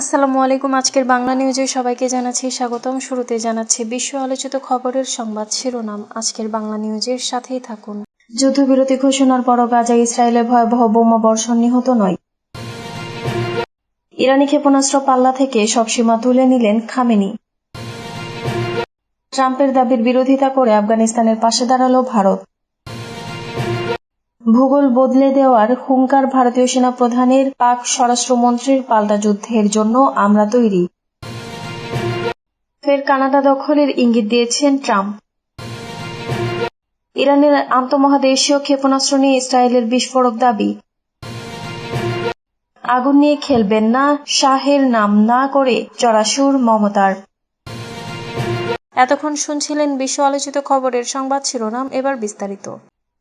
আসসালামু আলাইকুম, আজকের বাংলা নিউজে সবাইকে জানাচ্ছি স্বাগতম। শুরুতে জানাচ্ছি বিশ্ব আলোচিত খবরের সংবাদ শিরোনাম। আজকের বাংলা নিউজের সাথেই থাকুন। যুদ্ধবিরতি ঘোষণার পরও গাজা ইসরায়েলে ভয়াবহ বোমা বর্ষণ নিহত নয়। ইরানি ক্ষেপণাস্ত্র পাল্লা থেকে সব সীমা তুলে নিলেন খামেনি। ট্রাম্পের দাবির বিরোধিতা করে আফগানিস্তানের পাশে দাঁড়াল ভারত। ভূগোল বদলে দেওয়ার হুঙ্কার ভারতীয় সেনা প্রধানের পাক স্বরাষ্ট্রমন্ত্রীর পাল্টা যুদ্ধের জন্য আমরা তৈরি। ফের কানাডা দখলের ইঙ্গিত দিয়েছেন ট্রাম্প। ইরানের আন্তঃমহাদেশীয় ক্ষেপণাস্ত্র নিয়ে ইসরায়েলের বিস্ফোরক দাবি। আগুন নিয়ে খেলবেন না, শাহের নাম না করে চড়াসুর মমতার। এতক্ষণ শুনছিলেন বিশ্ব আলোচিত খবরের সংবাদ শিরোনাম, এবার বিস্তারিত।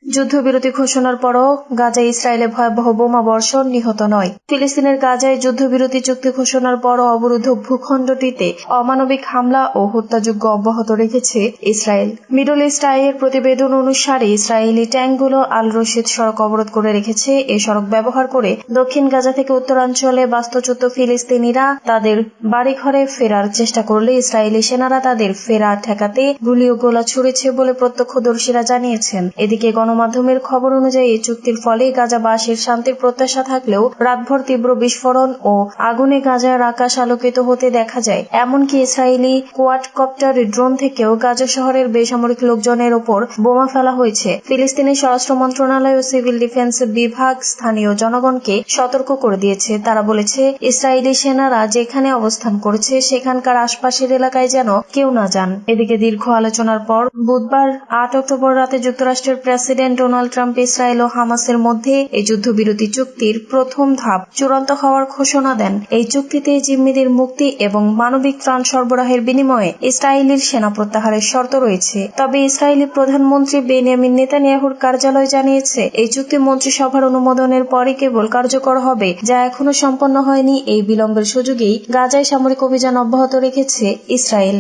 যুদ্ধবিরতি ঘোষণার পরও গাজায় ইসরায়েলে ভয়াবহ বোমা বর্ষণ নিহত নয়। ফিলিস্তিনের গাজায় যুদ্ধবিরতি চুক্তি ঘোষণার পরও অবরুদ্ধ ভূখণ্ডটিতে অমানবিক হামলা ও হত্যাযজ্ঞ অব্যাহত রেখেছে ইসরায়েল। মিডল ইস্ট আইয়ের প্রতিবেদন অনুসারে ইসরায়েলি ট্যাঙ্কগুলো আল রশিদ সড়ক অবরোধ করে রেখেছে। এ সড়ক ব্যবহার করে দক্ষিণ গাজা থেকে উত্তরাঞ্চলে বাস্তুচ্যুত ফিলিস্তিনিরা তাদের বাড়িঘরে ফেরার চেষ্টা করলে ইসরায়েলি সেনারা তাদের ফেরা ঠেকাতে গুলি ও গোলা ছুড়েছে বলে প্রত্যক্ষদর্শীরা জানিয়েছেন। এদিকে গণমাধ্যমের খবর অনুযায়ী এই চুক্তির ফলে গাজাবাসীর শান্তির প্রত্যাশা থাকলেও রাতভর তীব্র বিস্ফোরণ ও আগুনে গাজার আকাশ আলোকিত হতে দেখা যায়। এমনকি ইসরায়েলি কোয়াডকপ্টার ড্রোন থেকেও গাজা শহরের বেসামরিক লোকজনের ওপর বোমা ফেলা হয়েছে। ফিলিস্তিনের স্বরাষ্ট্র মন্ত্রণালয় ও সিভিল ডিফেন্স বিভাগ স্থানীয় জনগণকে সতর্ক করে দিয়েছে। তারা বলেছে, ইসরায়েলি সেনারা যেখানে অবস্থান করেছে, সেখানকার আশপাশের এলাকায় যেন কেউ না যান। এদিকে দীর্ঘ আলোচনার পর বুধবার আট অক্টোবর রাতে যুক্তরাষ্ট্রের প্রেসিডেন্ট ডোনাল্ড ট্রাম্প ইসরায়েল ও হামাসের মধ্যে এই যুদ্ধবিরতি চুক্তির প্রথম ধাপ চূড়ান্ত হওয়ার ঘোষণা দেন। এই চুক্তিতে জিম্মিদের মুক্তি এবং মানবিক ত্রাণ সরবরাহের বিনিময়ে ইসরায়েলের সেনা প্রত্যাহারের শর্ত রয়েছে। তবে ইসরায়েলি প্রধানমন্ত্রী বেনিয়ামিন নেতানিয়াহুর কার্যালয় জানিয়েছে, এই চুক্তি মন্ত্রিসভার অনুমোদনের পরই কেবল কার্যকর হবে, যা এখনও সম্পন্ন হয়নি। এই বিলম্বের সুযোগেই গাজায় সামরিক অভিযান অব্যাহত রেখেছে ইসরায়েল।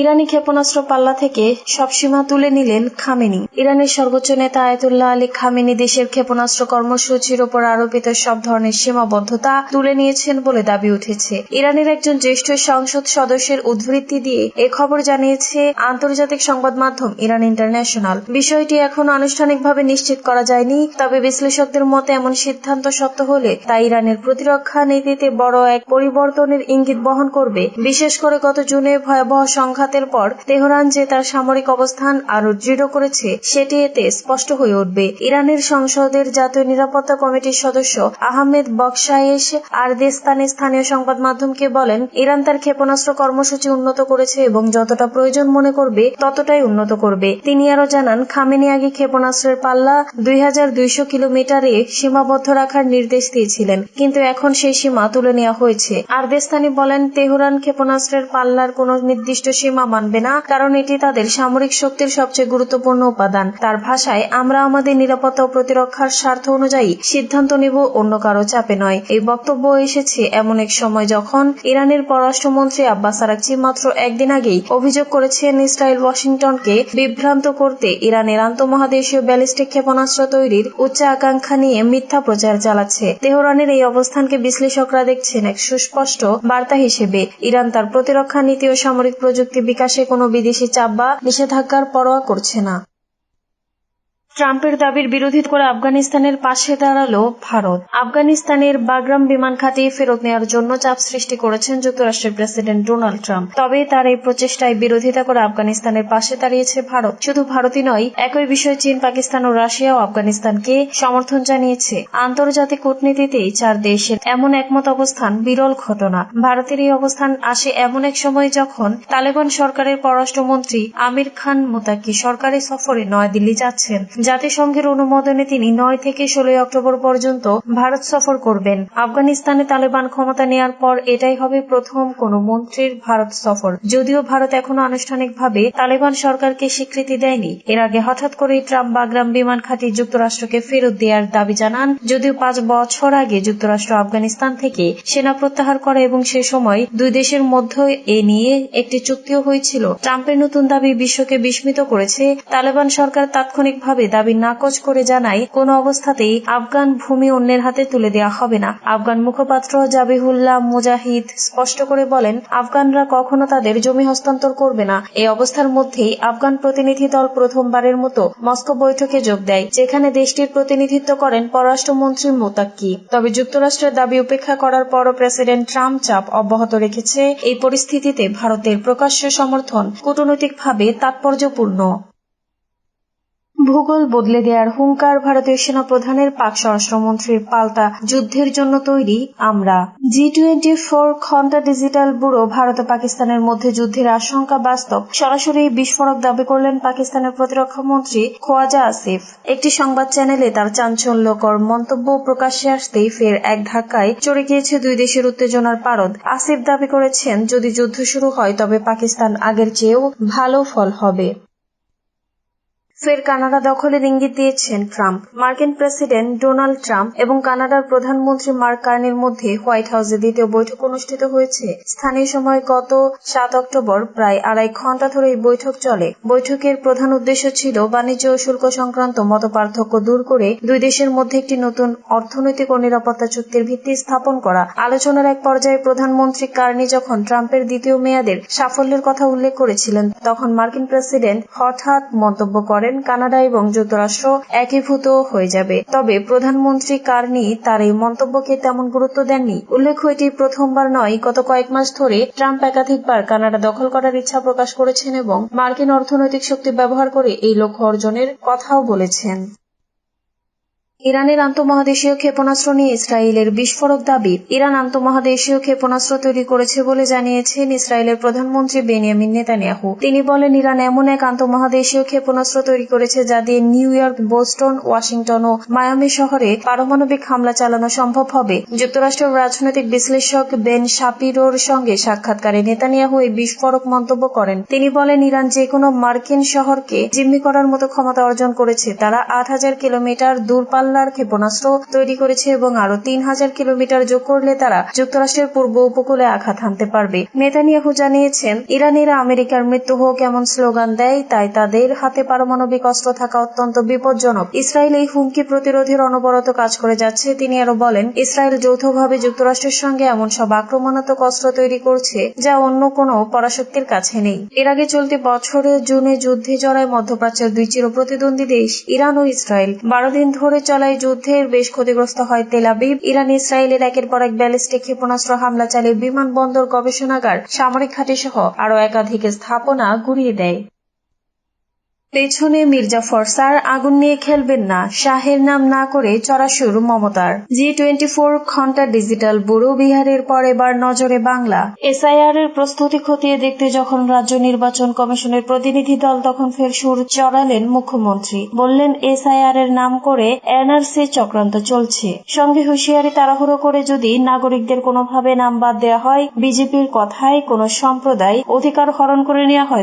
ইরানি ক্ষেপণাস্ত্র পাল্লা থেকে সব সীমা তুলে নিলেন খামেনি। ইরানের সর্বোচ্চ নেতা আয়তুল্লাহ আলী খামেনি দেশের ক্ষেপণাস্ত্র কর্মসূচির ওপর আরোপিত সব ধরনের সীমাবদ্ধতা তুলে নিয়েছেন বলে দাবি উঠেছে। ইরানের একজন জ্যেষ্ঠ সংসদ সদস্যের উদ্ধৃতি দিয়ে এ খবর জানিয়েছে আন্তর্জাতিক সংবাদ মাধ্যম ইরান ইন্টারন্যাশনাল। বিষয়টি এখনও আনুষ্ঠানিকভাবে নিশ্চিত করা যায়নি, তবে বিশ্লেষকদের মতে এমন সিদ্ধান্ত সত্য হলে তা ইরানের প্রতিরক্ষা নীতিতে বড় এক পরিবর্তনের ইঙ্গিত বহন করবে। বিশেষ করে গত জুনে ভয়াবহ সংঘাত সংঘাতের পর তেহরান যে তার সামরিক অবস্থান আরও দৃঢ় করেছে, সেটি এতে স্পষ্ট হয়ে উঠবে। ইরানের সংসদের জাতীয় নিরাপত্তা কমিটির সদস্য আহমেদ বকশায়েশ আরদেস্তানে স্থানীয় সংবাদ মাধ্যমকে বলেন, ইরান তার ক্ষেপণাস্ত্র কর্মসূচি উন্নত করেছে এবং যতটা প্রয়োজন মনে করবে, ততটাই উন্নত করবে। তিনি আরও জানান, খামেনি আগে ক্ষেপণাস্ত্রের পাল্লা দুই হাজার দুইশো কিলোমিটারে সীমাবদ্ধ রাখার নির্দেশ দিয়েছিলেন, কিন্তু এখন সেই সীমা তুলে নেওয়া হয়েছে। আরদেস্তানি বলেন, তেহরান ক্ষেপণাস্ত্রের পাল্লার কোন নির্দিষ্ট সীমা সীমা মানবে না, কারণ এটি তাদের সামরিক শক্তির সবচেয়ে গুরুত্বপূর্ণ উপাদান। তার ভাষায়, আমরা আমাদের নিরাপত্তা ও প্রতিরক্ষার স্বার্থ অনুযায়ী সিদ্ধান্ত নেব, অন্য কারও চাপে নয়। এই বক্তব্য এসেছে এমন এক সময় যখন ইরানের পররাষ্ট্রমন্ত্রী আব্বাস আরাকচি মাত্র একদিন আগেই অভিযোগ করেছেন ইসরায়েল ওয়াশিংটনকে বিভ্রান্ত করতে ইরানের আন্তঃমহাদেশীয় ব্যালিস্টিক ক্ষেপণাস্ত্র তৈরির উচ্চ আকাঙ্ক্ষা নিয়ে মিথ্যা প্রচার চালাচ্ছে। তেহরানের এই অবস্থানকে বিশ্লেষকরা দেখছেন এক সুস্পষ্ট বার্তা হিসেবে। ইরান তার প্রতিরক্ষা নীতি ও সামরিক প্রযুক্তি বিকাশে কোনো বিদেশি চাপ বা নিষেধাজ্ঞার পরোয়া করছে না। ট্রাম্পের দাবির বিরোধিতা করে আফগানিস্তানের পাশে দাঁড়াল ভারত। আফগানিস্তানের বাগরাম বিমান খাতে ফেরত নেওয়ার জন্য চাপ সৃষ্টি করেছেন যুক্তরাষ্ট্রের প্রেসিডেন্ট ডোনাল্ড ট্রাম্প। তবে তার এই প্রচেষ্টায় বিরোধিতা করে আফগানিস্তানের পাশে দাঁড়িয়েছে ভারত। শুধু ভারতই নয়, একই বিষয়ে চীন, পাকিস্তান ও রাশিয়াও আফগানিস্তানকে সমর্থন জানিয়েছে। আন্তর্জাতিক কূটনীতিতেই চার দেশের এমন একমত অবস্থান, বিরল ঘটনা। ভারতের এই অবস্থান আসে এমন এক সময় যখন তালেবান সরকারের পররাষ্ট্রমন্ত্রী আমির খান মোতাকি সরকারি সফরে নয়াদিল্লি যাচ্ছেন জাতিসংঘের অনুমোদনে তিনি নয় থেকে ষোলোই অক্টোবর পর্যন্ত ভারত সফর করবেন। আফগানিস্তানে তালেবান ক্ষমতা নেয়ার পর এটাই হবে প্রথম কোন মন্ত্রীর ভারত সফর। যদিও ভারত এখনও আনুষ্ঠানিকভাবে তালেবান সরকারকে স্বীকৃতি দেয়নি। এর আগে হঠাৎ করেই ট্রাম্প বাগরাম বিমান ঘাঁটি যুক্তরাষ্ট্রকে ফেরত দেওয়ার দাবি জানান। যদিও পাঁচ বছর আগে যুক্তরাষ্ট্র আফগানিস্তান থেকে সেনা প্রত্যাহার করে এবং সে সময় দুই দেশের মধ্যে এ নিয়ে একটি চুক্তিও হয়েছিল। ট্রাম্পের নতুন দাবি বিশ্বকে বিস্মিত করেছে। তালেবান সরকার তাৎক্ষণিকভাবে দাবি নাকচ করে জানায়, কোন অবস্থাতেই আফগান ভূমি অন্যের হাতে তুলে দেওয়া হবে না। আফগান মুখপাত্র জাবিহুল্লাহ মুজাহিদ স্পষ্ট করে বলেন, আফগানরা কখনো তাদের জমি হস্তান্তর করবে না। এই অবস্থার মধ্যেই আফগান প্রতিনিধি দল প্রথমবারের মতো মস্কো বৈঠকে যোগ দেয়, যেখানে দেশটির প্রতিনিধিত্ব করেন পররাষ্ট্রমন্ত্রী মোতাক্কি। তবে যুক্তরাষ্ট্রের দাবি উপেক্ষা করার পরও প্রেসিডেন্ট ট্রাম্প চাপ অব্যাহত রেখেছে। এই পরিস্থিতিতে ভারতের প্রকাশ্য সমর্থন কূটনৈতিকভাবে তাৎপর্যপূর্ণ। ভূগোল বদলে দেওয়ার হুঙ্কার ভারতীয় সেনাপ্রধানের পাক স্বরাষ্ট্রমন্ত্রীর পাল্টা যুদ্ধের জন্য তৈরি আমরা। Zee twenty four Ghanta digital bureau Bharat ও পাকিস্তানের মধ্যে যুদ্ধের আশঙ্কা বাস্তব। সরাসরি বিস্ফোরক দাবি করলেন পাকিস্তানের প্রতিরক্ষা মন্ত্রী খোয়াজা আসিফ। একটি সংবাদ চ্যানেলে তার চাঞ্চল্যকর মন্তব্য প্রকাশ্যে আসতেই ফের এক ধাক্কায় চড়ে গিয়েছে দুই দেশের উত্তেজনার পারদ। আসিফ দাবি করেছেন, যদি যুদ্ধ শুরু হয়, তবে পাকিস্তান আগের চেয়েও ভালো ফল হবে। ফের কানাডা দখলের ইঙ্গিত দিয়েছেন ট্রাম্প। মার্কিন প্রেসিডেন্ট ডোনাল্ড ট্রাম্প এবং কানাডার প্রধানমন্ত্রী মার্ক কার্নির মধ্যে হোয়াইট হাউসে দ্বিতীয় বৈঠক অনুষ্ঠিত হয়েছে। স্থানীয় সময় গত সাত অক্টোবর প্রায় আড়াই ঘণ্টা ধরে এই বৈঠক চলে। বৈঠকের প্রধান উদ্দেশ্য ছিল বাণিজ্য ও শুল্ক সংক্রান্ত মতপার্থক্য দূর করে দুই দেশের মধ্যে একটি নতুন অর্থনৈতিক ও নিরাপত্তা চুক্তির ভিত্তি স্থাপন করা। আলোচনার এক পর্যায়ে প্রধানমন্ত্রী কার্নি যখন ট্রাম্পের দ্বিতীয় মেয়াদের সাফল্যের কথা উল্লেখ করেছিলেন, তখন মার্কিন প্রেসিডেন্ট হঠাৎ মন্তব্য করেন কানাডা এবং যুক্তরাষ্ট্র একীভূত হয়ে যাবে। তবে প্রধানমন্ত্রী কার্নি তার এই মন্তব্যকে তেমন গুরুত্ব দেননি। উল্লেখ্য, এটি প্রথমবার নয়, গত কয়েক মাস ধরে ট্রাম্প একাধিকবার কানাডা দখল করার ইচ্ছা প্রকাশ করেছেন এবং মার্কিন অর্থনৈতিক শক্তি ব্যবহার করে এই লক্ষ্য অর্জনের কথাও বলেছেন। ইরানের আন্তঃমহাদেশীয় ক্ষেপণাস্ত্র নিয়ে ইসরায়েলের বিস্ফোরক দাবি। ইরান আন্তঃমহাদেশীয় ক্ষেপণাস্ত্র তৈরি করেছে বলে জানিয়েছেন ইসরায়েলের প্রধানমন্ত্রী বেনিয়ামিন নেতানিয়াহু। তিনি বলেন, ইরান এমন এক আন্তঃমহাদেশীয় ক্ষেপণাস্ত্র তৈরি করেছে যা দিয়ে নিউ ইয়র্ক, বোস্টন, ওয়াশিংটন ও মায়ামি শহরে পারমাণবিক হামলা চালানো সম্ভব হবে। যুক্তরাষ্ট্রের রাজনৈতিক বিশ্লেষক বেন শাপিরোর সঙ্গে সাক্ষাৎকারে নেতানিয়াহু এই বিস্ফোরক মন্তব্য করেন। তিনি বলেন, ইরান যে কোনো মার্কিন শহরকে জিম্মি করার মতো ক্ষমতা অর্জন করেছে। তারা আট হাজার কিলোমিটার দূরপাল্লা পাল্লার ক্ষেপণাস্ত্র তৈরি করেছে এবং আরও তিন হাজার কিলোমিটার যোগ করলে তারা যুক্তরাষ্ট্রের পূর্ব উপকূলে আঘাত হানতে পারবে। নেতানিয়াহু জানিয়েছেন, ইরানিরা আমেরিকার মৃত্যু হোক এমন স্লোগান দেয়, তাই তাদের হাতে পারমাণবিক অস্ত্র থাকা অত্যন্ত বিপজ্জনক। ইসরায়েল এই হুমকি প্রতিরোধের অনবরত কাজ করে যাচ্ছে। তিনি আরও বলেন, ইসরায়েল যৌথভাবে যুক্তরাষ্ট্রের সঙ্গে এমন সব আক্রমণাত্মক অস্ত্র তৈরি করছে যা অন্য কোনো পরাশক্তির কাছে নেই। এর আগে চলতি বছরের জুনে যুদ্ধে জড়ায় মধ্যপ্রাচ্যের দুই চির প্রতিদ্বন্দ্বী দেশ, ইরান ও ইসরায়েল। বারো দিন ধরে চলা চলায় যুদ্ধের বেশ ক্ষতিগ্রস্ত হয় তেল আবিব। ইরান ইসরায়েলের একের পর এক ব্যালিস্টিক ক্ষেপণাস্ত্র হামলা চালিয়ে বিমানবন্দর গবেষণাগার সামরিক ঘাঁটি সহ আরও একাধিক স্থাপনা গুড়িয়ে দেয়। পেছনে মির্জাফর স্যার আগুন নিয়ে খেলবেন না, শাহের নাম না করে চড়াশুর মমতার। Zee twenty four Ghanta digital bureau বিহারের পর এবার নজরে বাংলা। এসআইআর এর প্রস্তুতি খতিয়ে দেখতে যখন রাজ্য নির্বাচন কমিশনের প্রতিনিধি দল তখন ফের সুর চড়ালেন মুখ্যমন্ত্রী। বললেন এসআইআর এর নাম করে এনআরসি চক্রান্ত চলছে। সঙ্গে হুঁশিয়ারি তাড়াহুড়ো করে যদি নাগরিকদের কোনোভাবে নাম বাদ দেওয়া হয়, বিজেপির কথায় কোন সম্প্রদায় অধিকার হরণ করে নেওয়া হয়।